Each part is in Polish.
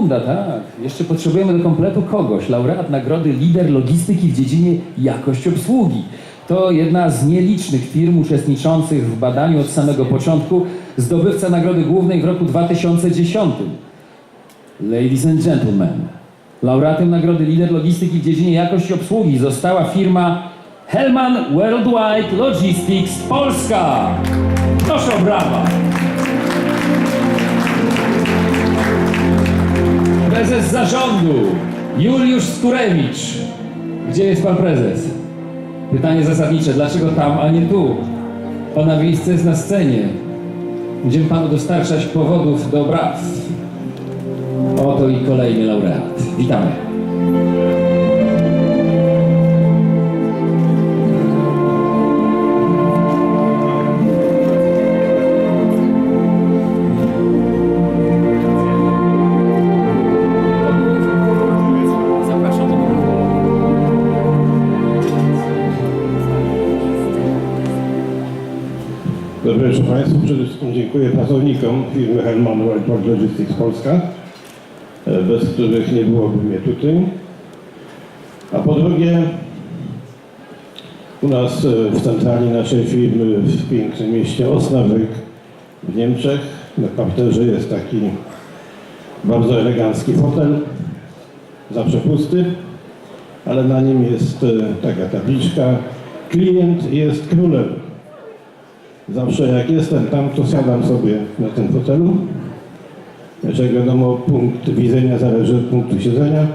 sekunda, tak. Jeszcze potrzebujemy do kompletu kogoś. Laureat nagrody Lider Logistyki w dziedzinie jakość obsługi. To jedna z nielicznych firm uczestniczących w badaniu od samego początku, zdobywca nagrody głównej w roku 2010. Ladies and gentlemen, laureatem nagrody Lider Logistyki w dziedzinie jakości obsługi została firma Hellman Worldwide Logistics Polska. Proszę o brawa. Prezes zarządu Juliusz Skurewicz. Gdzie jest pan prezes? Pytanie zasadnicze, dlaczego tam, a nie tu? Pana miejsce jest na scenie. Będziemy panu dostarczać powodów do obrad. Oto i kolejny laureat. Witamy. Dobry wieczór. Przede wszystkim dziękuję pracownikom firmy Hellman World Logistics Polska, e, bez których nie byłoby mnie tutaj. A po drugie, u nas e, w centrali naszej firmy w pięknym mieście Osnabrück w Niemczech na parterze jest taki bardzo elegancki fotel, zawsze pusty, ale na nim jest e, taka tabliczka klient jest królem. Zawsze jak jestem tam, to siadam sobie na tym fotelu. Znaczy, jak wiadomo, punkt widzenia zależy od punktu siedzenia.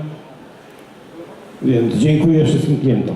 Więc dziękuję wszystkim klientom.